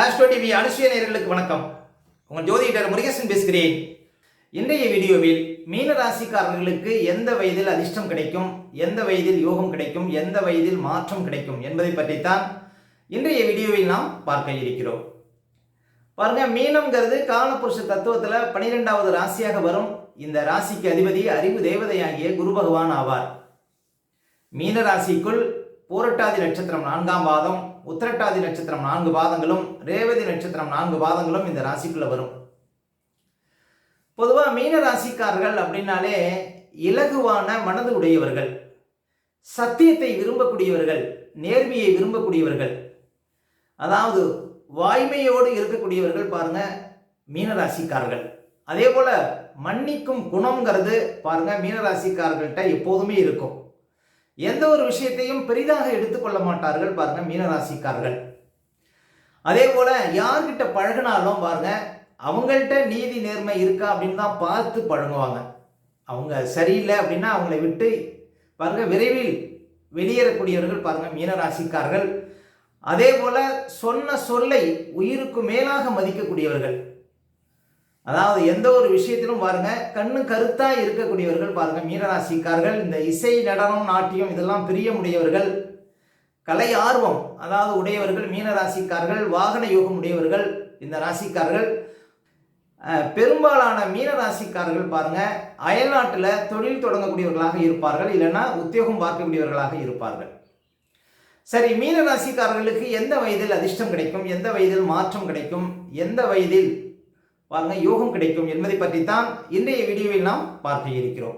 Astro TV அனுசுய நேர்களுக்கு வணக்கம். உங்கள் ஜோதிடர் முருகேசன் பேசுகிறேன். இன்றைய வீடியோவில் மீன ராசிக்காரர்களுக்கு எந்த வயதில் அதிர்ஷ்டம் கிடைக்கும் எந்த வயதில் யோகம் கிடைக்கும் எந்த வயதில் மாற்றம் கிடைக்கும் என்பதை பற்றித்தான் இன்றைய வீடியோவில் நாம் பார்க்க இருக்கிறோம். பாருங்க மீனம்ங்கிறது காலபுருஷ தத்துவத்தில் பனிரெண்டாவது ராசியாக வரும். இந்த ராசிக்கு அதிபதி அறிவு தேவதையாகிய குரு பகவான் ஆவார். மீன ராசிக்குள் போரட்டாதி நட்சத்திரம் நான்காம் பாதம் உத்திரட்டாதி நட்சத்திரம் நான்கு பாதங்களும் ரேவதி நட்சத்திரம் நான்கு பாதங்களும் இந்த ராசிக்குள்ள வரும். பொதுவாக மீன ராசிக்காரர்கள் அப்படின்னாலே இலகுவான மனது உடையவர்கள் சத்தியத்தை விரும்பக்கூடியவர்கள் நேர்மையை விரும்பக்கூடியவர்கள். அதாவது வாய்மையோடு இருக்கக்கூடியவர்கள் பாருங்க மீனராசிக்காரர்கள் அதே போல மன்னிக்கும் குணங்கிறது பாருங்க மீனராசிக்காரர்கள்ட்ட எப்போதுமே இருக்கும். எந்த ஒரு விஷயத்தையும் பெரிதாக எடுத்துக்கொள்ள மாட்டார்கள் பாருங்க மீனராசிக்காரர்கள். அதே போல யார்கிட்ட பழகினாலும் பாருங்க அவங்கள்ட்ட நீதி நேர்மை இருக்கா அப்படின்னு தான் பார்த்து பழகுவாங்க. அவங்க சரியில்லை அப்படின்னா அவங்களை விட்டு பாருங்க விரைவில் வெளியேறக்கூடியவர்கள் பாருங்க மீனராசிக்காரர்கள். அதே போல சொன்ன சொல்லை உயிருக்கு மேலாக மதிக்கக்கூடியவர்கள். அதாவது எந்த ஒரு விஷயத்திலும் பாருங்க கண்ணு கருத்தா இருக்கக்கூடியவர்கள் பாருங்க மீனராசிக்காரர்கள் இந்த இசை நடனம் நாட்டியம் இதெல்லாம் பிரியமுடையவர்கள் கலை ஆர்வம் அதாவது உடையவர்கள் மீனராசிக்காரர்கள் வாகன யோகம் உடையவர்கள் இந்த ராசிக்காரர்கள். பெரும்பாலான மீன ராசிக்காரர்கள் பாருங்க அயல்நாட்டில் தொழில் தொடங்கக்கூடியவர்களாக இருப்பார்கள் இல்லைன்னா உத்தியோகம் பார்க்கக்கூடியவர்களாக இருப்பார்கள். சரி மீன ராசிக்காரர்களுக்கு எந்த வயதில் அதிர்ஷ்டம் கிடைக்கும் எந்த வயதில் மாற்றம் கிடைக்கும் எந்த வயதில் வாங்க யோகம் கிடைக்கும் என்பதை பற்றி தான் இன்றைய வீடியோவில் நாம் பார்க்க இருக்கிறோம்.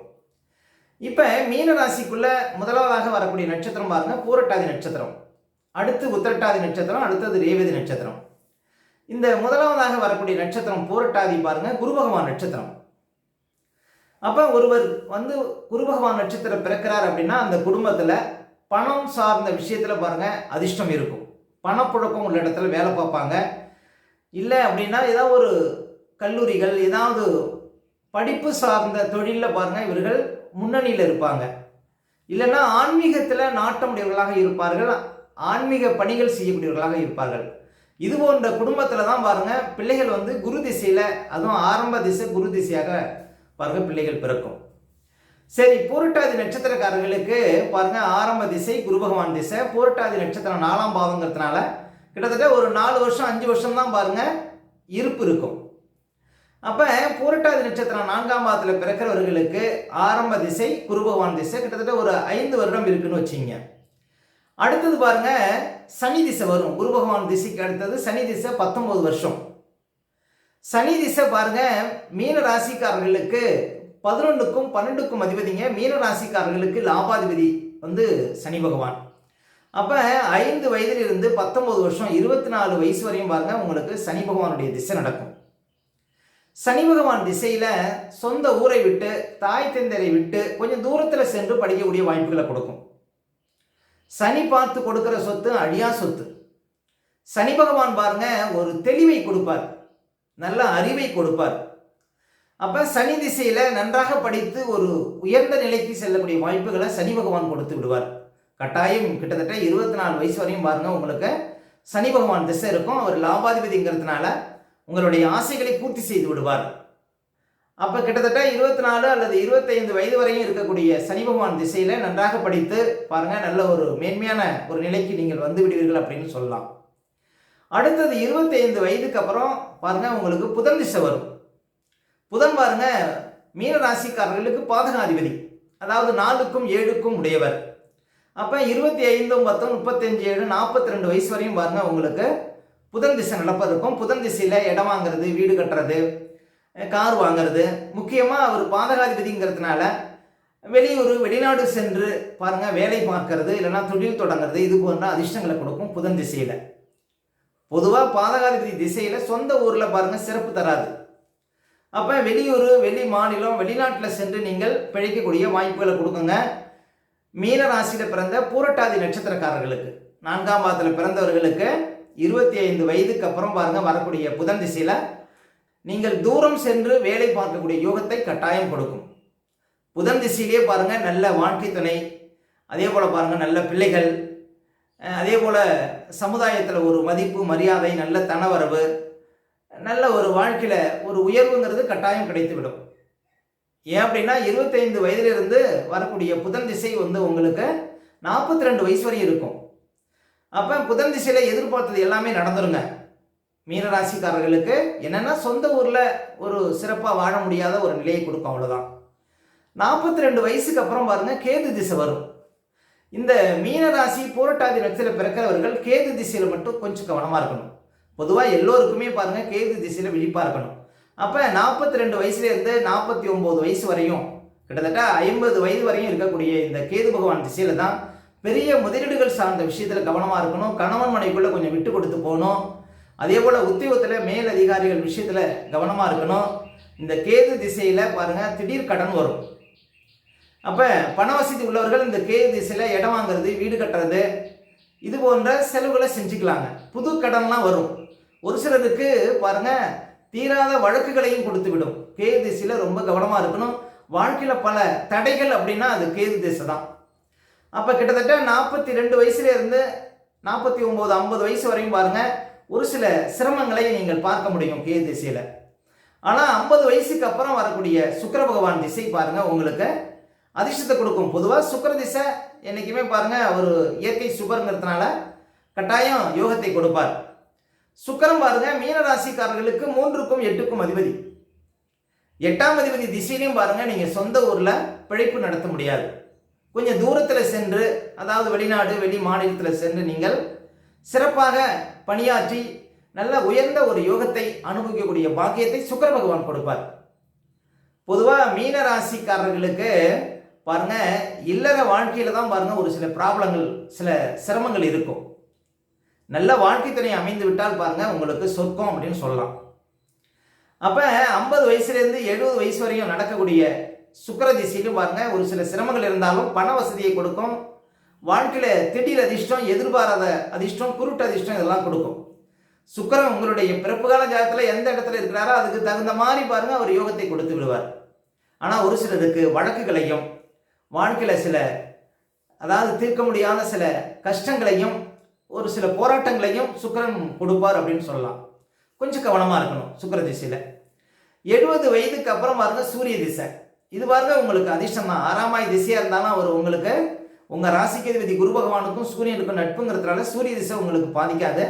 இப்போ மீன ராசிக்குள்ள முதலாவதாக வரக்கூடிய நட்சத்திரம் பாருங்க பூரட்டாதி நட்சத்திரம். அடுத்து உத்திரட்டாதி நட்சத்திரம் அடுத்தது ரேவதி நட்சத்திரம். இந்த முதலாவதாக வரக்கூடிய நட்சத்திரம் பூரட்டாதி பாருங்க குரு பகவான் நட்சத்திரம். அப்போ ஒருவர் வந்து குரு பகவான் நட்சத்திரம் பிறக்கிறார் அப்படின்னா அந்த குடும்பத்தில் பணம் சார்ந்த விஷயத்தில் பாருங்கள் அதிர்ஷ்டம் இருக்கும். பணப்புழக்கம் உள்ள இடத்துல வேலை பார்ப்பாங்க. இல்லை அப்படின்னா ஏதாவது ஒரு கல்லூரிகள் ஏதாவது படிப்பு சார்ந்த தொழிலில் பாருங்கள் இவர்கள் முன்னணியில் இருப்பாங்க. இல்லைன்னா ஆன்மீகத்தில் நாட்டமுடையவர்களாக இருப்பார்கள் ஆன்மீக பணிகள் செய்யக்கூடியவர்களாக இருப்பார்கள். இது போன்ற குடும்பத்தில் தான் பாருங்கள் பிள்ளைகள் வந்து குரு திசையில் அதுவும் ஆரம்ப திசை குரு திசையாக பாருங்கள் பிள்ளைகள் பிறக்கும். சரி பூரட்டாதி நட்சத்திரக்காரர்களுக்கு பாருங்கள் ஆரம்ப திசை குரு பகவான் திசை பூரட்டாதி நட்சத்திரம் நாலாம் பாவங்கிறதுனால கிட்டத்தட்ட ஒரு நாலு வருஷம் அஞ்சு வருஷம் தான் பாருங்கள் இருப்பு இருக்கும். அப்போ பூரட்டாதி நட்சத்திரம் நான்காம் மாதத்தில் பிறக்கிறவர்களுக்கு ஆரம்ப திசை குருபகவான் திசை கிட்டத்தட்ட ஒரு ஐந்து வருடம் இருக்குன்னு வச்சுங்க அடுத்தது பாருங்க சனி திசை வரும். குரு பகவான் திசைக்கு அடுத்தது சனி திசை பத்தொன்பது வருஷம். சனி திசை பாருங்க மீன ராசிக்காரர்களுக்கு பதினொன்றுக்கும் பன்னெண்டுக்கும் அதிபதிங்க. மீன ராசிக்காரர்களுக்கு லாபாதிபதி வந்து சனி பகவான். அப்போ ஐந்து வயதிலிருந்து பத்தொன்பது வருஷம் இருபத்தி நாலு வயசு வரையும் பாருங்க உங்களுக்கு சனி பகவானுடைய திசை நடக்கும். சனி பகவான் திசையில சொந்த ஊரை விட்டு தாய் தந்தரை விட்டு கொஞ்சம் தூரத்துல சென்று படிக்கக்கூடிய வாய்ப்புகளை கொடுக்கும். சனி பார்த்து கொடுக்கிற சொத்து அழியா சொத்து. சனி பகவான் பாருங்க ஒரு தெளிவை கொடுப்பார். நல்ல அறிவை கொடுப்பார். அப்ப சனி திசையில நன்றாக படித்து ஒரு உயர்ந்த நிலைக்கு செல்லக்கூடிய வாய்ப்புகளை சனி பகவான் கொடுத்து விடுவார். கட்டாயம் கிட்டத்தட்ட இருபத்தி நாலு வயசு வரையும் பாருங்க உங்களுக்கு சனி பகவான் திசை இருக்கும். அவர் லாபாதிபதிங்கிறதுனால உங்களுடைய ஆசைகளை பூர்த்தி செய்து விடுவார். அப்ப கிட்டத்தட்ட இருபத்தி நாலு அல்லது இருபத்தைந்து வயது வரையும் இருக்கக்கூடிய சனி பகவான் திசையில நன்றாக படித்து பாருங்க நல்ல ஒரு மேன்மையான ஒரு நிலைக்கு நீங்கள் வந்து விடுவீர்கள் அப்படின்னு சொல்லலாம். அடுத்தது இருபத்தைந்து வயதுக்கு அப்புறம் பாருங்க உங்களுக்கு புதன் திசை வரும். புதன் பாருங்க மீன ராசிக்காரர்களுக்கு பாதகாதிபதி அதாவது நாலுக்கும் ஏழுக்கும் உடையவர். அப்போ இருபத்தி ஐந்தும் பத்தும் முப்பத்தஞ்சு ஏழு நாற்பத்தி ரெண்டு வயசு வரையும் பாருங்க உங்களுக்கு புதன் திசை நடப்பதற்கும் புதன் திசையில் இடம் வாங்குறது வீடு கட்டுறது கார் வாங்குறது. முக்கியமாக அவர் பாதகாதிபதிங்கிறதுனால வெளியூர் வெளிநாடு சென்று பாருங்கள் வேலை பார்க்கறது இல்லைன்னா தொழில் தொடங்குறது இது போன்ற அதிர்ஷ்டங்களை கொடுக்கும் புதன் திசையில். பொதுவாக பாதகாதிபதி திசையில் சொந்த ஊரில் பாருங்கள் சிறப்பு தராது. அப்போ வெளியூர் வெளி மாநிலம் வெளிநாட்டில் சென்று நீங்கள் பிழைக்கக்கூடிய வாய்ப்புகளை கொடுக்குங்க. மீன ராசியில் பிறந்த பூரட்டாதி நட்சத்திரக்காரர்களுக்கு நான்காம் பாதத்தில் பிறந்தவர்களுக்கு இருபத்தி ஐந்து வயதுக்கு அப்புறம் பாருங்க வரக்கூடிய புதன் திசையில் நீங்கள் தூரம் சென்று வேலை பார்க்கக்கூடிய யோகத்தை கட்டாயம் கொடுக்கும். புதன் திசையிலே பாருங்க நல்ல வாழ்க்கை துணை அதே போல் பாருங்க நல்ல பிள்ளைகள் அதே போல் சமுதாயத்தில் ஒரு மதிப்பு மரியாதை நல்ல தனவரவு நல்ல ஒரு வாழ்க்கையில் ஒரு உயர்வுங்கிறது கட்டாயம் கிடைத்துவிடும். ஏன் அப்படின்னா இருபத்தைந்து வயதிலிருந்து வரக்கூடிய புதன் திசை வந்து உங்களுக்கு நாற்பத்தி ரெண்டு வயசு வரையும் இருக்கும். அப்போ புதன் திசையில் எதிர்பார்த்தது எல்லாமே நடந்துருங்க. மீனராசிக்காரர்களுக்கு என்னென்னா சொந்த ஊரில் ஒரு சிறப்பாக வாழ முடியாத ஒரு நிலையை கொடுக்கும் அவ்வளோதான் நாற்பத்தி ரெண்டு வயசுக்கு அப்புறம் பாருங்கள் கேது திசை வரும். இந்த மீனராசி பூரட்டாதி நட்சத்திரம் பிறக்கிறவர்கள் கேது திசையில் மட்டும் கொஞ்சம் கவனமாக இருக்கணும். பொதுவாக எல்லோருக்குமே பாருங்கள் கேது திசையில் விழிப்பாக இருக்கணும். அப்போ நாற்பத்தி ரெண்டு வயசுலேருந்து நாற்பத்தி ஒம்பது வயசு வரையும் கிட்டத்தட்ட ஐம்பது வயது வரையும் இருக்கக்கூடிய இந்த கேது பகவான் திசையில் தான் பெரிய முதலீடுகள் சார்ந்த விஷயத்தில் கவனமாக இருக்கணும். கணவன் மனைக்குள்ளே கொஞ்சம் விட்டு கொடுத்து போகணும். அதே போல் உத்தியோகத்தில் மேல் அதிகாரிகள் விஷயத்தில் கவனமாக இருக்கணும். இந்த கேது திசையில் பாருங்கள் திடீர் கடன் வரும். அப்போ பண வசதி உள்ளவர்கள் இந்த கேது திசையில் இடம் வாங்குறது வீடு கட்டுறது இது போன்ற செலவுகளை செஞ்சுக்கலாங்க. புது கடன்லாம் வரும். ஒரு சிலருக்கு பாருங்க தீராத வழக்குகளையும் கொடுத்து விடும் கேது திசையில் ரொம்ப கவனமாக இருக்கணும். வாழ்க்கையில் பல தடைகள் அப்படின்னா அது கேது திசை தான். அப்போ கிட்டத்தட்ட நாற்பத்தி ரெண்டு வயசுலேருந்து நாற்பத்தி ஒம்பது ஐம்பது வயசு வரையும் பாருங்கள் ஒரு சில சிரமங்களை நீங்கள் பார்க்க முடியும் கே திசையில். ஆனால் ஐம்பது வயசுக்கு அப்புறம் வரக்கூடிய சுக்கிர பகவான் திசை பாருங்கள் உங்களுக்கு அதிர்ஷ்டத்தை கொடுக்கும். பொதுவாக சுக்கிர திசை என்றைக்குமே பாருங்கள் ஒரு இயற்கை சுபருங்கிறதுனால கட்டாயம் யோகத்தை கொடுப்பார். சுக்கிரம் பாருங்க மீன ராசிக்காரர்களுக்கு மூன்றுக்கும் எட்டுக்கும் அதிபதி. எட்டாம் அதிபதி திசையிலையும் பாருங்க நீங்க சொந்த ஊர்ல பிழைப்பு நடத்த முடியாது. கொஞ்சம் தூரத்தில் சென்று அதாவது வெளிநாடு வெளி மாநிலத்தில் சென்று நீங்கள் சிறப்பாக பணியாற்றி நல்ல உயர்ந்த ஒரு யோகத்தை அனுபவிக்கக்கூடிய பாக்கியத்தை சுக்கர பகவான் கொடுப்பார். பொதுவாக மீன ராசிக்காரர்களுக்கு பாருங்க இல்லற வாழ்க்கையில தான் பாருங்க ஒரு சில ப்ராப்ளங்கள் சில சிரமங்கள் இருக்கும். நல்ல வாழ்க்கை துணை அமைந்து விட்டால் பாருங்க உங்களுக்கு சொர்க்கம் அப்படின்னு சொல்லலாம். அப்ப ஐம்பது வயசுலேருந்து எழுபது வயசு வரையும் நடக்கக்கூடிய சுக்கிர திசையிலும் பாருங்க ஒரு சில சிரமங்கள் இருந்தாலும் பண வசதியை கொடுக்கும். வாழ்க்கையில் திடீர் அதிர்ஷ்டம் எதிர்பாராத அதிர்ஷ்டம் குருட்டு அதிர்ஷ்டம் இதெல்லாம் கொடுக்கும். சுக்கரன் உங்களுடைய பிறப்பு கால ஜாதகத்தில் எந்த இடத்துல இருக்கிறாரோ அதுக்கு தகுந்த மாதிரி பாருங்க அவர் யோகத்தை கொடுத்து விடுவார். ஆனால் ஒரு சிலருக்கு வழக்குகளையும் வாழ்க்கையில் சில அதாவது தீர்க்க முடியாத சில கஷ்டங்களையும் ஒரு சில போராட்டங்களையும் சுக்கரன் கொடுப்பார் அப்படின்னு சொல்லலாம். கொஞ்சம் கவனமாக இருக்கணும் சுக்கிர திசையில் எழுபது வயதுக்கு அப்புறம் பாருங்க சூரிய திசை. இது பாருங்க உங்களுக்கு அதிர்ஷ்டம்? தான் ஆறாமாய் திசையாக இருந்தாலும் அவர் உங்களுக்கு உங்கள் ராசிக்கு அதிபதி குரு பகவானுக்கும் சூரியனுக்கும் நட்புங்கிறதுனால சூரிய திசை உங்களுக்கு பாதிக்காது.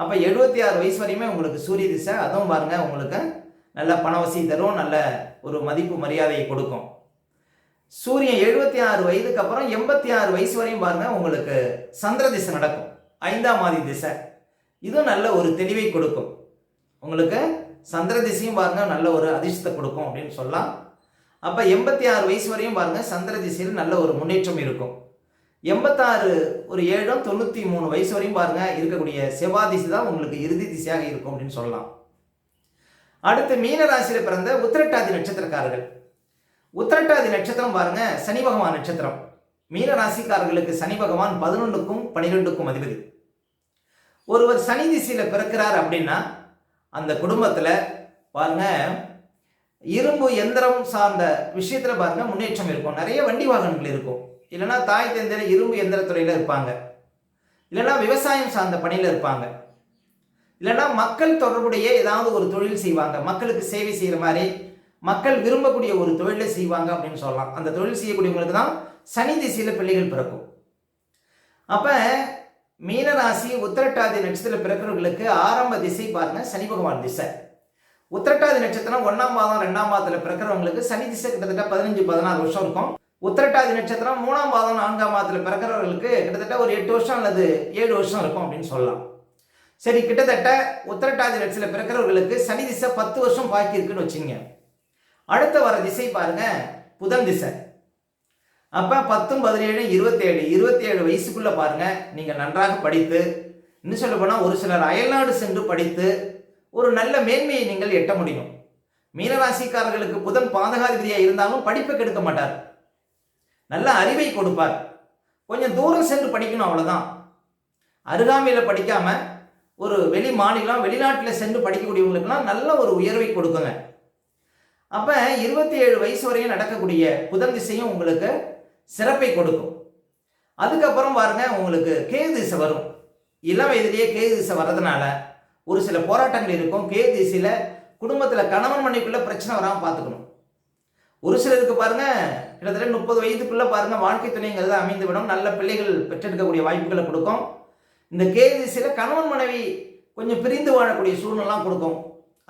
அப்போ எழுபத்தி ஆறு வயசு வரையுமே உங்களுக்கு சூரிய திசை அதுவும் பாருங்க உங்களுக்கு நல்ல பணவசி தரும் நல்ல ஒரு மதிப்பு மரியாதையை கொடுக்கும். சூரியன் எழுபத்தி ஆறு வயதுக்கு அப்புறம் எண்பத்தி ஆறு வயசு வரையும் பாருங்க உங்களுக்கு சந்திர திசை நடக்கும். ஐந்தாம் மாதி திசை. இதுவும் நல்ல ஒரு தெளிவை கொடுக்கும். உங்களுக்கு சந்திர திசையும் பாருங்க நல்ல ஒரு அதிர்ஷ்டத்தை கொடுக்கும் அப்படின்னு சொல்லலாம். அப்போ எண்பத்தி ஆறு வயசு வரையும் பாருங்கள் சந்திர திசையில் நல்ல ஒரு முன்னேற்றம் இருக்கும். எண்பத்தாறு ஒரு ஏழும் தொண்ணூற்றி மூணு வயசு வரையும் பாருங்கள் இருக்கக்கூடிய செவ்வாய் திசை தான் உங்களுக்கு இறுதி திசையாக இருக்கும் அப்படின்னு சொல்லலாம். அடுத்து மீனராசியில் பிறந்த உத்திரட்டாதி நட்சத்திரக்காரர்கள். உத்திரட்டாதி நட்சத்திரம் பாருங்க சனி பகவான் நட்சத்திரம். மீன ராசிக்காரர்களுக்கு சனி பகவான் பதினொன்றுக்கும் பனிரெண்டுக்கும் அதிபதி. ஒருவர் சனி திசையில் பிறக்கிறார் அப்படின்னா அந்த குடும்பத்தில் பாருங்க இரும்பு எந்திரம் சார்ந்த விஷயத்தில் பார்த்தீங்கன்னா முன்னேற்றம் இருக்கும். நிறைய வண்டி வாகனங்கள் இருக்கும். இல்லைன்னா தாய் தந்தையில இரும்பு எந்திரத்துறையில் இருப்பாங்க. இல்லைன்னா விவசாயம் சார்ந்த பணியில் இருப்பாங்க. இல்லைன்னா மக்கள் தொடர்புடைய ஏதாவது ஒரு தொழில் செய்வாங்க. மக்களுக்கு சேவை செய்கிற மாதிரி மக்கள் விரும்பக்கூடிய ஒரு தொழிலை செய்வாங்க அப்படின்னு சொல்லலாம். அந்த தொழில் செய்யக்கூடியவங்களுக்கு தான் சனி திசையில் பிள்ளைகள் பிறக்கும். அப்போ மீனராசி உத்திரட்டாதி நட்சத்திர பிறக்கிறவர்களுக்கு ஆரம்ப திசை பாருங்க சனி பகவான் திசை. உத்திரட்டாதி நட்சத்திரம் ஒன்றாம் பாதம் ரெண்டாம் பாதத்தில் பிறக்கிறவங்களுக்கு சனி திசை கிட்டத்தட்ட பதினஞ்சு பதினாறு வருஷம் இருக்கும். உத்திரட்டாதி நட்சத்திரம் மூணாம் பாதம் நான்காம் பாதத்தில் பிறக்கிறவர்களுக்கு கிட்டத்தட்ட ஒரு எட்டு வருஷம் அல்லது ஏழு வருஷம் இருக்கும் அப்படின்னு சொல்லலாம். சரி கிட்டத்தட்ட உத்திரட்டாதி நட்சத்திரத்தில் பிறக்கிறவர்களுக்கு சனி திசை பத்து வருஷம் பாக்கி இருக்குன்னு வச்சுங்க. அடுத்த வர திசை பாருங்க புதன் திசை. அப்போ பத்தும் பதினேழு இருபத்தேழு இருபத்தேழு வயசுக்குள்ள பாருங்க நீங்கள் நன்றாக படித்து இன்னும் சொல்ல போனால் ஒரு சிலர் அயல்நாடு சென்று படித்து ஒரு நல்ல மேன்மையை நீங்கள் எட்ட முடியும். மீனராசிக்காரர்களுக்கு புதன் பாதகாதிபதியாக இருந்தாலும் படிப்பை கெடுக்க மாட்டார். நல்ல அறிவை கொடுப்பார். கொஞ்சம் தூரம் சென்று படிக்கணும் அவ்வளோதான் அருகாமையில் படிக்காம ஒரு வெளி மாநிலம் வெளிநாட்டில் சென்று படிக்கக்கூடியவங்களுக்குலாம் நல்ல ஒரு உயர்வை கொடுக்குங்க. அப்போ இருபத்தி ஏழு வயசு வரையும் நடக்கக்கூடிய புதன் திசையும் உங்களுக்கு சிறப்பை கொடுக்கும். அதுக்கப்புறம் பாருங்க உங்களுக்கு கேது திசை வரும். இளம் வயதிலேயே கேது திசை வர்றதுனால ஒரு சில போராட்டங்கள் இருக்கும். கேது திசையில் குடும்பத்தில் கணவன் மனைவிக்குள்ள பிரச்சனை வராமல் பார்த்துக்கணும் ஒரு சிலருக்கு பாருங்க கிட்டத்தட்ட முப்பது வயதுக்குள்ளே பாருங்க வாழ்க்கை துணைங்கிறது அமைந்து விடும் நல்ல பிள்ளைகள் பெற்றெடுக்கக்கூடிய வாய்ப்புகளை கொடுக்கும். இந்த கேது திசையில் கணவன் மனைவி கொஞ்சம் பிரிந்து வாழக்கூடிய சூழ்நிலாம் கொடுக்கும்.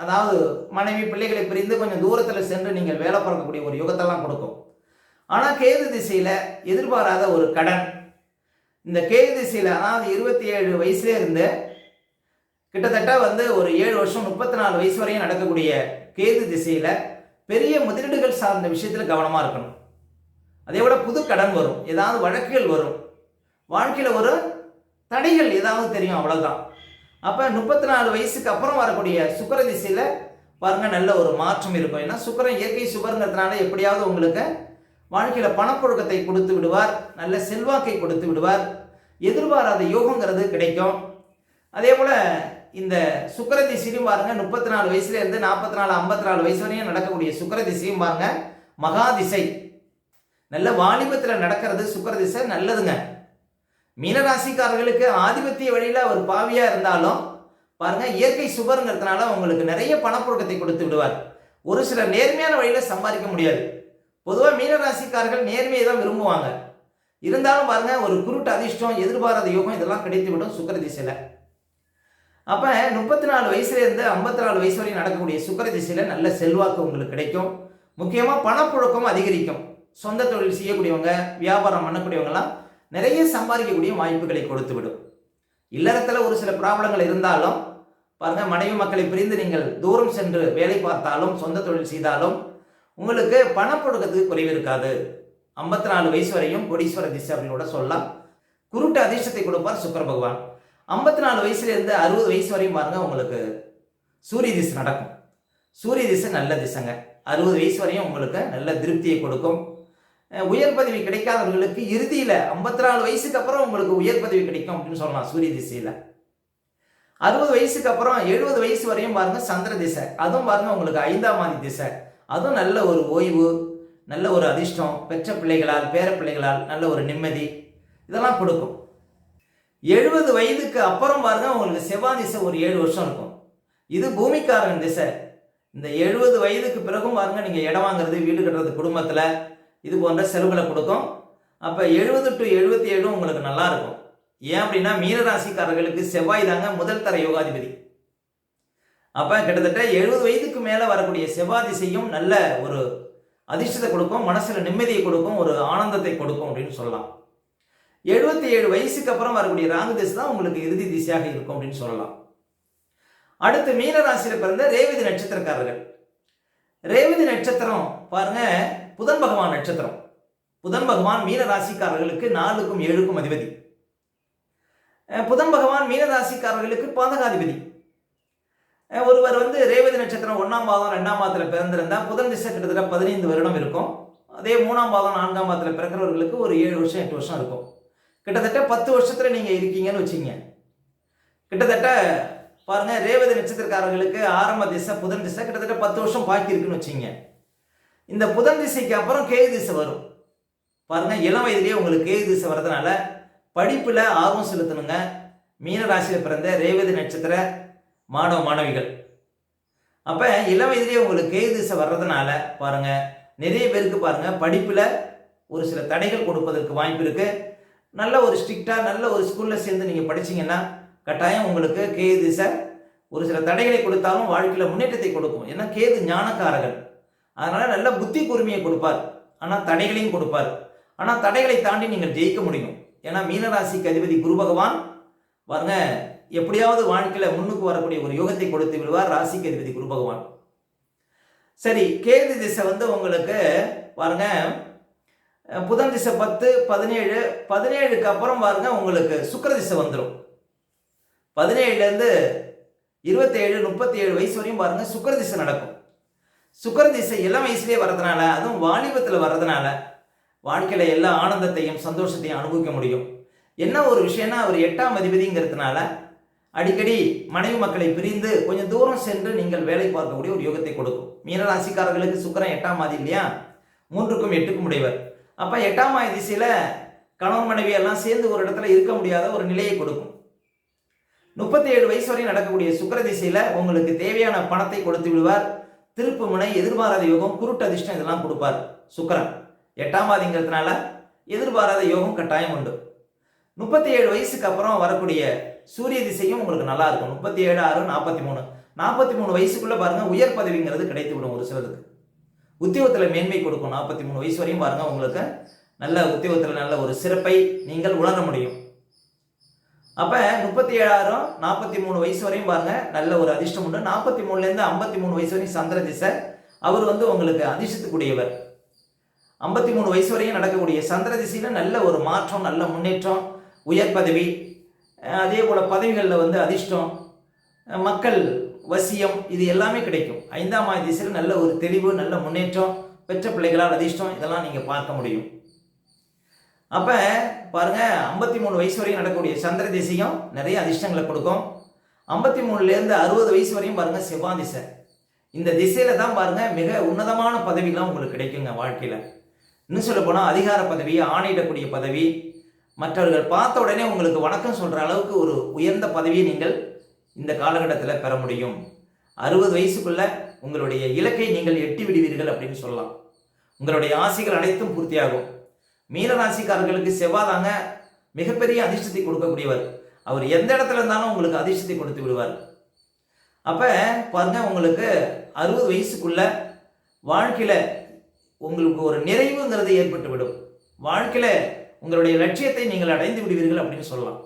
அதாவது மனைவி பிள்ளைகளை பிரிந்து கொஞ்சம் தூரத்தில் சென்று நீங்கள் வேலை பார்க்கக்கூடிய ஒரு யுகத்தெல்லாம் கொடுக்கும். ஆனால் கேது திசையில் எதிர்பாராத ஒரு கடன். இந்த கேது திசையில் அதாவது இருபத்தி ஏழு வயசுலேருந்து கிட்டத்தட்ட வந்து ஒரு ஏழு வருஷம் முப்பத்தி நாலு வயசு வரையும் நடக்கக்கூடிய கேது திசையில் பெரிய முதலீடுகள் சார்ந்த விஷயத்தில் கவனமாக இருக்கணும். அதே விட புது கடன் வரும் ஏதாவது வழக்குகள் வரும். வாழ்க்கையில் ஒரு தடைகள் ஏதாவது தெரியும் அவ்வளோதான் அப்போ முப்பத்தி நாலு வயசுக்கு அப்புறம் வரக்கூடிய சுக்கர திசையில் பாருங்க நல்ல ஒரு மாற்றம் இருக்கும். ஏன்னா சுக்கரன் இயற்கை சுகருங்கிறதுனால எப்படியாவது உங்களுக்கு வாழ்க்கையில் பணப்புழக்கத்தை கொடுத்து விடுவார் நல்ல செல்வாக்கை கொடுத்து விடுவார் எதிர்பாராத யோகங்கிறது கிடைக்கும். அதே போல் இந்த சுக்கர திசையும் பாருங்க முப்பத்தி நாலு வயசுல இருந்து நாற்பத்தி நாலு ஐம்பத்தி நாலு வயசு வரையும் நடக்கக்கூடிய சுக்கர திசையும் பாருங்க. மகா திசை. நல்ல வாலிபத்தில் நடக்கிறது சுக்கர திசை நல்லதுங்க. மீனராசிக்காரர்களுக்கு ஆதிபத்திய வழியில் ஒரு பாவியாக இருந்தாலும் பாருங்க இயற்கை சுபருங்கிறதுனால உங்களுக்கு நிறைய பணப்புழக்கத்தை கொடுத்து விடுவார். ஒரு சில நேர்மையான வழியில் சம்பாதிக்க முடியாது. பொதுவாக மீனராசிக்காரர்கள் நேர்மையை தான் விரும்புவாங்க. இருந்தாலும் பாருங்க ஒரு குருட்டு அதிர்ஷ்டம் எதிர்பாராத யோகம் இதெல்லாம் கிடைத்து விடும் சுக்கர திசையில். அப்போ முப்பத்தி நாலு வயசுலேருந்து ஐம்பத்தி நாலு வயசு வரையும் நடக்கக்கூடிய சுக்கர திசையில் நல்ல செல்வாக்கு உங்களுக்கு கிடைக்கும். முக்கியமாக பணப்புழக்கம் அதிகரிக்கும். சொந்த தொழில் செய்யக்கூடியவங்க வியாபாரம் பண்ணக்கூடியவங்கலாம் நிறைய சம்பாதிக்கக்கூடிய வாய்ப்புகளை கொடுத்து விடும் இல்லறத்தில் ஒரு சில ப்ராப்ளங்கள் இருந்தாலும் பாருங்கள் மனைவி மக்களை பிரிந்து நீங்கள் தூரம் சென்று வேலை பார்த்தாலும் சொந்த தொழில் செய்தாலும் உங்களுக்கு பணப்புழக்கத்துக்கு குறைவு இருக்காது. ஐம்பத்தி நாலு வயசு வரையும் கோடீஸ்வர திசை அப்படின்னு கூட சொல்லலாம். குருட்டு அதிர்ஷ்டத்தை கொடுப்பார் சுக்கர பகவான். ஐம்பத்தி நாலு வயசுலேருந்து அறுபது வயசு வரையும் பாருங்க உங்களுக்கு சூரிய திசை நடக்கும். சூரிய திசை நல்ல திசைங்க. அறுபது வயசு வரையும் உங்களுக்கு நல்ல திருப்தியை கொடுக்கும். உயர் பதவி கிடைக்காதவர்களுக்கு இறுதியில் ஐம்பத்தி நாலு வயசுக்கு அப்புறம் உங்களுக்கு உயர் பதவி கிடைக்கும் அப்படின்னு சொல்லலாம் சூரிய திசையில். அறுபது வயசுக்கு அப்புறம் எழுபது வயசு வரையும் பாருங்க சந்திர திசை. அதுவும் பாருங்க உங்களுக்கு ஐந்தாம் மாதி திசை. அதுவும் நல்ல ஒரு ஓய்வு நல்ல ஒரு அதிர்ஷ்டம் பெற்ற பிள்ளைகளால் பேர பிள்ளைகளால் நல்ல ஒரு நிம்மதி இதெல்லாம் கொடுக்கும். எழுபது வயதுக்கு அப்புறம் பாருங்க உங்களுக்கு செவ்வாய் திசை ஒரு ஏழு வருஷம் இருக்கும். இது பூமிக்காரன் திசை. இந்த எழுபது வயதுக்கு பிறகும் பாருங்க நீங்கள் இடம் வாங்குறது வீடு கட்டுறது குடும்பத்தில் இது போன்ற செலவுகளை கொடுக்கும். அப்போ எழுபது டு எழுபத்தி ஏழும் உங்களுக்கு நல்லா இருக்கும். ஏன் அப்படின்னா மீனராசிக்காரர்களுக்கு செவ்வாய் தாங்க முதல் தர யோகாதிபதி. அப்போ கிட்டத்தட்ட எழுபது வயதுக்கு மேலே வரக்கூடிய செவ்வாய் திசையும் நல்ல ஒரு அதிர்ஷ்டத்தை கொடுக்கும் மனசில் நிம்மதியை கொடுக்கும் ஒரு ஆனந்தத்தை கொடுக்கும் அப்படின்னு சொல்லலாம். எழுபத்தி ஏழு வயசுக்கு அப்புறம் வரக்கூடிய ராகு திசை தான் உங்களுக்கு இறுதி திசையாக இருக்கும் அப்படின்னு சொல்லலாம். அடுத்து மீனராசியில் பிறந்த ரேவதி நட்சத்திரக்காரர்கள். ரேவதி நட்சத்திரம் பாருங்க புதன் பகவான் நட்சத்திரம். புதன் பகவான் மீன ராசிக்காரர்களுக்கு நாலுக்கும் ஏழுக்கும் அதிபதி. புதன் பகவான் மீன ராசிக்காரர்களுக்கு பாதகாதிபதி. ஒருவர் வந்து ரேவதி நட்சத்திரம் ஒன்றாம் பாதம் ரெண்டாம் மாதத்தில் பிறந்திருந்தா புதன் திசை கிட்டத்தட்ட பதினைந்து வருடம் இருக்கும். அதே மூணாம் பாதம் நான்காம் பாதத்தில் பிறக்கிறவர்களுக்கு ஒரு ஏழு வருஷம் எட்டு வருஷம் இருக்கும். கிட்டத்தட்ட பத்து வருஷத்தில் நீங்கள் இருக்கீங்கன்னு வச்சுங்க கிட்டத்தட்ட பாருங்க ரேவதி நட்சத்திரக்காரர்களுக்கு ஆரம்ப திசை புதன் திசை கிட்டத்தட்ட பத்து வருஷம் பாக்கி இருக்குன்னு வச்சுங்க இந்த புதன் திசைக்கு அப்புறம் கேது திசை வரும். பாருங்க இளம் வயதிலேயே உங்களுக்கு கேது திசை வர்றதுனால படிப்பில் ஆர்வம் செலுத்தணுங்க. மீன ராசியில் பிறந்த ரேவதி நட்சத்திர மாணவ மாணவிகள். அப்போ இளம் வயதிலேயே உங்களுக்கு கேது திசை வர்றதுனால பாருங்க நிறைய பேருக்கு பாருங்க படிப்பில் ஒரு சில தடைகள் கொடுப்பதற்கு வாய்ப்பு இருக்குது நல்ல ஒரு ஸ்ட்ரிக்டாக நல்ல ஒரு ஸ்கூலில் சேர்ந்து நீங்கள் படிச்சிங்கன்னா கட்டாயம் உங்களுக்கு கேது திசை ஒரு சில தடைகளை கொடுத்தாலும் வாழ்க்கையில் முன்னேற்றத்தை கொடுக்கும். ஏன்னா கேது ஞானக்காரர்கள். அதனால் நல்ல புத்தி கூர்மையை கொடுப்பார். ஆனால் தடைகளையும் கொடுப்பார். ஆனால் தடைகளை தாண்டி நீங்கள் ஜெயிக்க முடியும். ஏன்னா மீனராசிக்கு அதிபதி குரு பகவான் பாருங்க எப்படியாவது வாழ்க்கையில் முன்னுக்கு வரக்கூடிய ஒரு யோகத்தை கொடுத்து விடுவார் ராசிக்கு அதிபதி குரு பகவான். சரி கேது திசை வந்து உங்களுக்கு பாருங்க புதன் திசை பத்து பதினேழு பதினேழுக்கு அப்புறம் பாருங்க உங்களுக்கு சுக்கர திசை வந்துடும் பதினேழுலேருந்து இருபத்தேழு முப்பத்தி ஏழு வயசு வரையும் பாருங்க சுக்கர திசை நடக்கும். சுக்கர திசை இளம் வயசுலேயே வர்றதுனால அதுவும் வாலிபத்தில் வர்றதுனால வாழ்க்கையில் எல்லா ஆனந்தத்தையும் சந்தோஷத்தையும் அனுபவிக்க முடியும். என்ன ஒரு விஷயம்னா அவர் எட்டாம் அதிபதிங்கிறதுனால அடிக்கடி மனைவி மக்களை பிரிந்து கொஞ்சம் தூரம் சென்று நீங்கள் வேலை பார்க்கக்கூடிய ஒரு யோகத்தை கொடுக்கும். மீனராசிக்காரர்களுக்கு சுக்கரன் எட்டாம் மாதி இல்லையா? மூன்றுக்கும் எட்டுக்கும் உடையவர். அப்போ எட்டாம் மாதி திசையில் கணவன் மனைவி எல்லாம் சேர்ந்து ஒரு இடத்துல இருக்க முடியாத ஒரு நிலையை கொடுக்கும். முப்பத்தி ஏழு வயசு வரை நடக்கக்கூடிய சுக்கர திசையில உங்களுக்கு தேவையான பணத்தை கொடுத்து விடுவார். திருப்பு முனை எதிர்பாராத யோகம் குருட்டு அதிர்ஷ்டம் இதெல்லாம் கொடுப்பார் சுக்கிரன். எட்டாம் ஆதிங்கிறதுனால எதிர்பாராத யோகம் கட்டாயம் உண்டு. முப்பத்தி ஏழு வயசுக்கு அப்புறம் வரக்கூடிய சூரிய திசையும் உங்களுக்கு நல்லா இருக்கும். முப்பத்தி ஏழு ஆறு நாற்பத்தி மூணு. நாற்பத்தி மூணு வயசுக்குள்ள பாருங்க உயர் பதவிங்கிறது கிடைத்து விடும் ஒரு சிலருக்கு. உத்தியோகத்தில் மேன்மை கொடுக்கும் நாற்பத்தி மூணு வயசு வரையும் பாருங்க உங்களுக்கு நல்ல உத்தியோகத்தில் நல்ல ஒரு சிறப்பை நீங்கள் உணர முடியும். அப்போ முப்பத்தி ஏழாயிரம் நாற்பத்தி மூணு வயசு வரையும் பாருங்க நல்ல ஒரு அதிர்ஷ்டம் உண்டு. நாற்பத்தி மூணுலேருந்து ஐம்பத்தி மூணு வயசு வரையும் சந்திர திசை. அவர் வந்து உங்களுக்கு அதிர்ஷ்டத்துக்குரியவர். ஐம்பத்தி மூணு வயசு வரையும் நடக்கக்கூடிய சந்திர திசையில் நல்ல ஒரு மாற்றம் நல்ல முன்னேற்றம் உயர் பதவி அதே போல் பதவிகளில் வந்து அதிர்ஷ்டம் மக்கள் வசியம் இது எல்லாமே கிடைக்கும். ஐந்தாம் ஆதி திசையில் நல்ல ஒரு தெளிவு நல்ல முன்னேற்றம் பெற்ற பிள்ளைகளால் அதிர்ஷ்டம் இதெல்லாம் நீங்கள் பார்க்க முடியும். அப்போ பாருங்கள் ஐம்பத்தி மூணு வயசு வரையும் நடக்கக்கூடிய சந்திர திசையும் நிறைய அதிர்ஷ்டங்களை கொடுக்கும். ஐம்பத்தி மூணுலேருந்து அறுபது வயசு வரையும் பாருங்கள் செவ்வாய் திசை இந்த திசையில தான் பாருங்கள் மிக உன்னதமான பதவிலாம் உங்களுக்கு கிடைக்குங்க வாழ்க்கையில். இன்னும் சொல்ல போனால் அதிகார பதவி ஆணையிடக்கூடிய பதவி. மற்றவர்கள் பார்த்த உடனே உங்களுக்கு வணக்கம் சொல்கிற அளவுக்கு ஒரு உயர்ந்த பதவியை நீங்கள் இந்த காலகட்டத்தில் பெற முடியும். அறுபது வயசுக்குள்ள உங்களுடைய இலக்கை நீங்கள் எட்டி விடுவீர்கள் அப்படின்னு சொல்லலாம். உங்களுடைய ஆசைகள் அனைத்தும் பூர்த்தியாகும். மீனராசிக்காரர்களுக்கு செவ்வாதாங்க மிகப்பெரிய அதிர்ஷ்டத்தை கொடுக்கக்கூடியவர். அவர் எந்த இடத்துல இருந்தாலும் உங்களுக்கு அதிர்ஷ்டத்தை கொடுத்து விடுவார். அப்போ பாருங்க உங்களுக்கு அறுபது வயசுக்குள்ள வாழ்க்கையில் உங்களுக்கு ஒரு நிறைவுங்கிறது ஏற்பட்டு விடும் வாழ்க்கையில் உங்களுடைய லட்சியத்தை நீங்கள் அடைந்து விடுவீர்கள் அப்படின்னு சொல்லலாம்.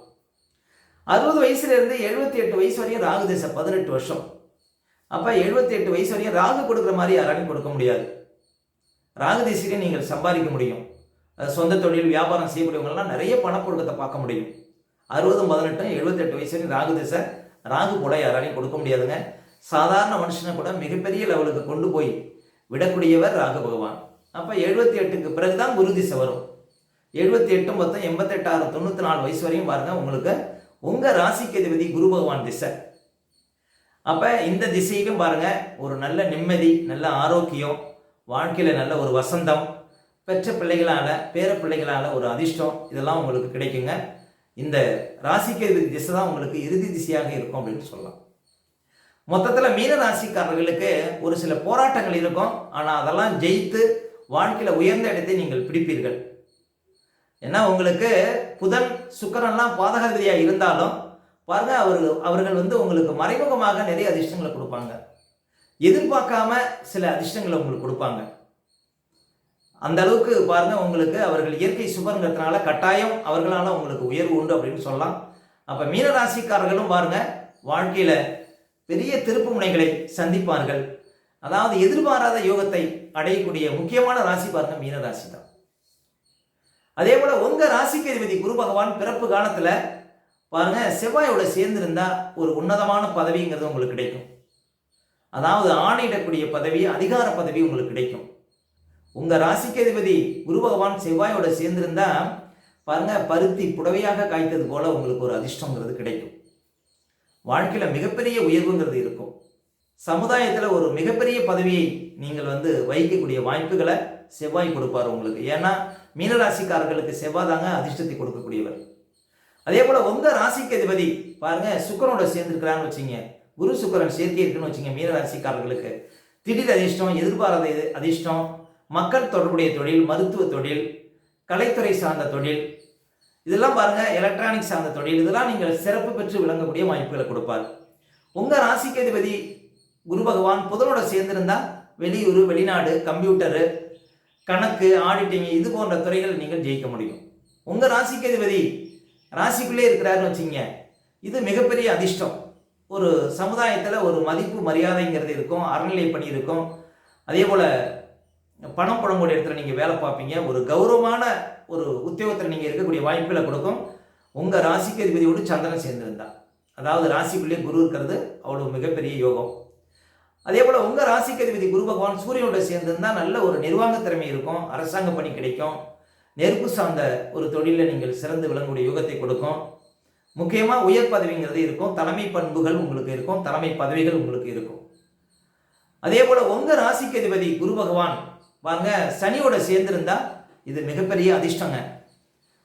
அறுபது வயசுல இருந்து எழுபத்தி எட்டு வயசு வரையும் ராகு திசை பதினெட்டு வருஷம். அப்ப எழுபத்தி எட்டு வயசு வரையும் ராகு கொடுக்குற மாதிரி யாராலையும் கொடுக்க முடியாது. ராகு திசையிலே நீங்கள் சம்பாதிக்க முடியும். சொந்த தொழில் வியாபாரம் செய்யக்கூடியவங்கலாம் நிறைய பணப்புழக்கத்தை பார்க்க முடியும். அறுபதும் பதினெட்டும் எழுபத்தெட்டு வயசு வரையும் ராகு திசை ராகு கூட யாராலையும் கொடுக்க முடியாதுங்க. சாதாரண மனுஷனை கூட மிகப்பெரிய லெவலுக்கு கொண்டு போய் விடக்கூடியவர் ராகு பகவான். அப்போ எழுபத்தி எட்டுக்கு பிறகுதான் குரு திசை வரும். எழுபத்தி எட்டு மொத்தம் எண்பத்தெட்டாயிரம் தொண்ணூற்றி நாலு வயசு வரையும் பாருங்க உங்களுக்கு உங்கள் ராசிக்கு அதிபதி குரு பகவான் திசை. அப்போ இந்த திசையிலும் பாருங்க ஒரு நல்ல நிம்மதி நல்ல ஆரோக்கியம் வாழ்க்கையில் நல்ல ஒரு வசந்தம் பெற்ற பிள்ளைகளால் பேர பிள்ளைகளால் ஒரு அதிர்ஷ்டம் இதெல்லாம் உங்களுக்கு கிடைக்குங்க. இந்த ராசிக்கு அதிபதி திசை தான் உங்களுக்கு இறுதி திசையாக இருக்கும் அப்படின்னு சொல்லலாம். மொத்தத்தில் மீன ராசிக்காரர்களுக்கு ஒரு சில போராட்டங்கள் இருக்கும். ஆனால் அதெல்லாம் ஜெயித்து வாழ்க்கையில் உயர்ந்த இடத்தை நீங்கள் பிடிப்பீர்கள். ஏன்னா உங்களுக்கு புதன் சுக்கரன்லாம் பாதகாதிபதியாக இருந்தாலும் பாருங்க அவர் அவர்கள் வந்து உங்களுக்கு மறைமுகமாக நிறைய அதிர்ஷ்டங்களை கொடுப்பாங்க. எதிர்பார்க்காம சில அதிர்ஷ்டங்களை உங்களுக்கு கொடுப்பாங்க. அந்த அளவுக்கு பாருங்க உங்களுக்கு அவர்கள் இயற்கை சுபங்கிறதுனால கட்டாயம் அவர்களால் உங்களுக்கு உயர்வு உண்டு அப்படின்னு சொல்லலாம். அப்போ மீனராசிக்காரர்களும் பாருங்க வாழ்க்கையில் பெரிய திருப்பு முனைகளை சந்திப்பார்கள். அதாவது எதிர்பாராத யோகத்தை அடையக்கூடிய முக்கியமான ராசி பாருங்க மீனராசி தான் அதே போல உங்க ராசிக்கு அதிபதி குரு பகவான் பிறப்பு காலத்துல பாருங்க செவ்வாயோட சேர்ந்திருந்தா ஒரு உன்னதமான பதவிங்கிறது உங்களுக்கு கிடைக்கும். அதாவது ஆணையிடக்கூடிய பதவி அதிகார பதவி உங்களுக்கு கிடைக்கும். உங்க ராசிக்கு அதிபதி குரு பகவான் செவ்வாயோட சேர்ந்திருந்தா பாருங்க பருத்தி புடவையாக காய்த்தது போல உங்களுக்கு ஒரு அதிர்ஷ்டங்கிறது கிடைக்கும். வாழ்க்கையில மிகப்பெரிய உயர்வுங்கிறது இருக்கும். சமுதாயத்துல ஒரு மிகப்பெரிய பதவியை நீங்கள் வந்து வகிக்கக்கூடிய வாய்ப்புகளை செவ்வாய் கொடுப்பார் உங்களுக்கு. ஏன்னா மீனராசிக்காரர்களுக்கு செவ்வாய் தாங்க அதிர்ஷ்டத்தை கொடுக்கக்கூடியவர். அதே போல் உங்க ராசிக்கு அதிபதி பாருங்க சுக்கரனோட சேர்ந்துருக்கிறான்னு வச்சுங்க. குரு சுக்கரன் சேர்த்தி இருக்குன்னு வச்சுங்க மீனராசிக்காரர்களுக்கு. திடீர் அதிர்ஷ்டம் எதிர்பாராத இது அதிர்ஷ்டம் மக்கள் தொடர்புடைய தொழில் மருத்துவ தொழில் கலைத்துறை சார்ந்த தொழில் இதெல்லாம் பாருங்க எலக்ட்ரானிக் சார்ந்த தொழில் இதெல்லாம் நீங்கள் சிறப்பு பெற்று விளங்கக்கூடிய வாய்ப்புகளை கொடுப்பார். உங்க ராசிக்கு அதிபதி குரு பகவான் புதனோட சேர்ந்திருந்தா வெளியூர் வெளிநாடு கம்ப்யூட்டரு கணக்கு ஆடிட்டிங் இது போன்ற துறைகள் நீங்கள் ஜெயிக்க முடியும். உங்கள் ராசிக்கு அதிபதி ராசிக்குள்ளே இருக்கிறாருன்னு வச்சுங்க இது மிகப்பெரிய அதிர்ஷ்டம். ஒரு சமுதாயத்தில் ஒரு மதிப்பு மரியாதைங்கிறது இருக்கும் அறநிலை பணி இருக்கும். அதே போல் பணம் புழங்கக்கூடிய இடத்துல நீங்கள் வேலை பார்ப்பீங்க. ஒரு கௌரவமான ஒரு உத்தியோகத்தில் நீங்கள் இருக்கக்கூடிய வாய்ப்புகளை கொடுக்கும். உங்கள் ராசிக்கு அதிபதியோடு சந்திரன் சேர்ந்திருந்தா அதாவது ராசிக்குள்ளே குரு இருக்கிறது அவ்வளோ மிகப்பெரிய யோகம். அதே போல் உங்கள் ராசிக்கு அதிபதி குரு பகவான் சூரியனோட சேர்ந்துருந்தால் நல்ல ஒரு நிர்வாக திறமை இருக்கும் அரசாங்க பணி கிடைக்கும். நெருப்பு சார்ந்த ஒரு தொழிலில் நீங்கள் சிறந்து விளங்கக்கூடிய யோகத்தை கொடுக்கும். முக்கியமாக உயர் பதவிங்கிறது இருக்கும் தலைமை பண்புகள் உங்களுக்கு இருக்கும் தலைமை பதவிகள் உங்களுக்கு இருக்கும். அதே போல் உங்கள் ராசிக்கு அதிபதி குரு பகவான் வாங்க சனியோட சேர்ந்திருந்தா இது மிகப்பெரிய அதிர்ஷ்டங்க.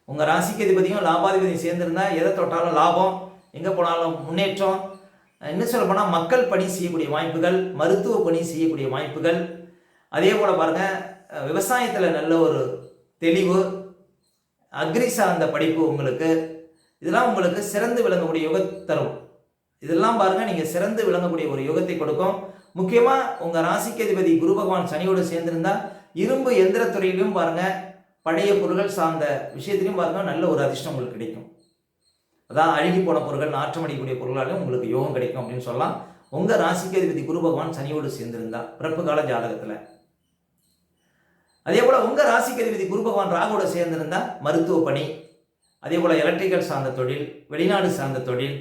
உங்கள் ராசிக்கு அதிபதியும் லாபாதிபதியும் சேர்ந்திருந்தா எதை தொட்டாலும் லாபம் எங்கே போனாலும் முன்னேற்றம் இன்னும் சொல்ல போனால் மக்கள் பணி செய்யக்கூடிய வாய்ப்புகள் மருத்துவ பணி செய்யக்கூடிய வாய்ப்புகள். அதே போல் பாருங்கள் விவசாயத்தில் நல்ல ஒரு தெளிவு அக்ரி சார்ந்த படிப்பு உங்களுக்கு. இதெல்லாம் உங்களுக்கு சிறந்து விளங்கக்கூடிய யுக தரும். இதெல்லாம் பாருங்க நீங்கள் சிறந்து விளங்கக்கூடிய ஒரு யுகத்தை கொடுக்கும். முக்கியமாக உங்கள் ராசிக்கு அதிபதி குரு பகவான் சனியோடு சேர்ந்திருந்தால் இரும்பு எந்திர துறையிலும் பாருங்க பழைய பொருட்கள் சார்ந்த விஷயத்திலையும் பாருங்க நல்ல ஒரு அதிர்ஷ்டம் உங்களுக்கு கிடைக்கும். அதான் அழுகி போன பொருட்கள் நாற்றம் அடிக்கக்கூடிய பொருளாலும் உங்களுக்கு யோகம் கிடைக்கும் அப்படின்னு சொல்லலாம். உங்க ராசிக்கு அதிபதி குரு பகவான் சனியோடு சேர்ந்திருந்தா பிறப்பு கால ஜாதகத்துல. அதே போல உங்க ராசிக்கு அதிபதி குரு பகவான் ராகுவோட சேர்ந்திருந்தா மருத்துவ பணி. அதே போல் எலக்ட்ரிக்கல் சார்ந்த தொழில் வெளிநாடு சார்ந்த தொழில்.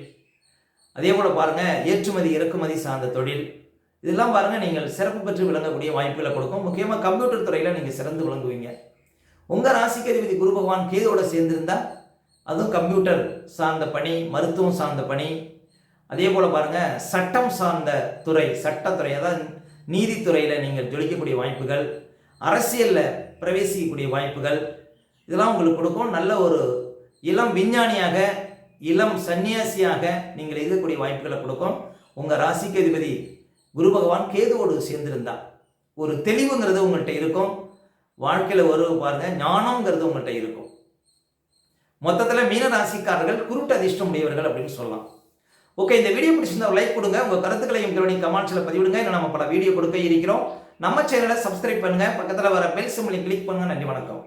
அதே போல் பாருங்கள் ஏற்றுமதி இறக்குமதி சார்ந்த தொழில். இதெல்லாம் பாருங்கள் நீங்கள் சிறப்பு பெற்று விளங்கக்கூடிய வாய்ப்புகளை கொடுக்கும். முக்கியமாக கம்ப்யூட்டர் துறையில் நீங்கள் சிறந்து விளங்குவீங்க. உங்கள் ராசிக்கு அதிபதி குரு பகவான் கேதோட சேர்ந்திருந்தா அதுவும் கம்ப்யூட்டர் சார்ந்த பணி மருத்துவம் சார்ந்த பணி. அதே போல் பாருங்கள் சட்டம் சார்ந்த துறை சட்டத்துறை அதாவது நீதித்துறையில் நீங்கள் ஜொலிக்கக்கூடிய வாய்ப்புகள் அரசியலில் பிரவேசிக்கக்கூடிய வாய்ப்புகள் இதெல்லாம் உங்களுக்கு கொடுக்கும். நல்ல ஒரு இளம் விஞ்ஞானியாக இளம் சன்னியாசியாக நீங்கள் இருக்கக்கூடிய வாய்ப்புகளை கொடுக்கும். உங்கள் ராசிக்கு அதிபதி குரு பகவான் கேதுவோடு சேர்ந்திருந்தா ஒரு தெளிவுங்கிறது உங்கள்கிட்ட இருக்கும். வாழ்க்கையில் ஒரு பாருங்கள் ஞானங்கிறது உங்கள்கிட்ட இருக்கும். மொத்தத்தில் மீன ராசிக்காரர்கள் குருட்டு அதிர்ஷ்டம் உடையவர்கள் அப்படின்னு சொல்லலாம். ஓகே இந்த வீடியோ பிடிச்சிருந்தா லைக் கொடுங்க. உங்கள் கருத்துக்களையும் கவனி கமெண்ட்ஸில் பதிவிடுங்க. இன்னும் நம்ம பல வீடியோ கொடுக்க இருக்கிறோம். நம்ம சேனலை சப்ஸ்கிரைப் பண்ணுங்க. பக்கத்தில் வர பெல் சிம்லையும் கிளிக் பண்ணுங்க. நன்றி வணக்கம்.